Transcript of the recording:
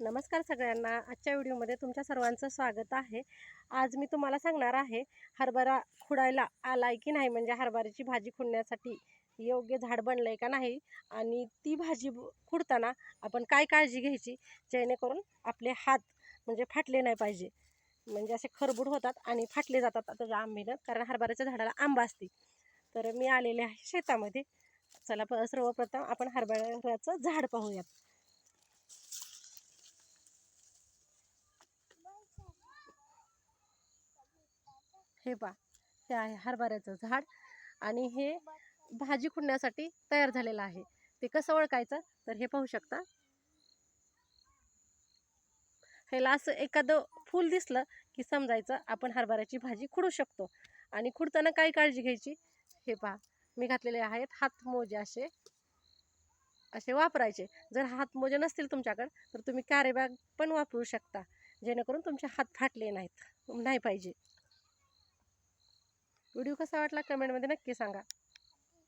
नमस्कार सगळ्यांना. आजच्या व्हिडिओमध्ये तुमच्या सर्वांचं स्वागत आहे. आज मी तुम्हाला सांगणार आहे हरभरा खुडायला आलाय की नाही? म्हणजे हरभऱ्याची भाजी खुडण्यासाठी योग्य झाड बनलं आहे का नाही? आणि ती भाजी खुडताना आपण काय काळजी घ्यायची? जेणेकरून आपले हात म्हणजे फाटले नाही पाहिजे. म्हणजे असे खरबूड होतात आणि फाटले जातात त्याच्या आंबीनं कारण हरभऱ्याच्या झाडाला आंबा असते. तर मी आलेले आहे शेतामध्ये. चला प सर्वप्रथम आपण हरभऱ्याचं झाड पाहूयात. हे पा हे आहे हरभऱ्याचं झाड आणि हे भाजी खुडण्यासाठी तयार झालेलं आहे. ते कसं ओळखायचं? तर हे पाहू शकता. ह्याला असं एखादं फूल दिसलं की समजायचं आपण हरभऱ्याची भाजी खुडू शकतो. आणि खुडताना काय काळजी घ्यायची? हे पहा मी घातलेले आहेत हातमोजे असे. असे वापरायचे. जर हातमोजे नसतील तुमच्याकडे तर तुम्ही कॅरेबॅग पण वापरू शकता. जेणेकरून तुमचे हात फाटले नाहीत नाही पाहिजे. व्हिडिओ कसा वाटला कमेंटमध्ये नक्की सांगा.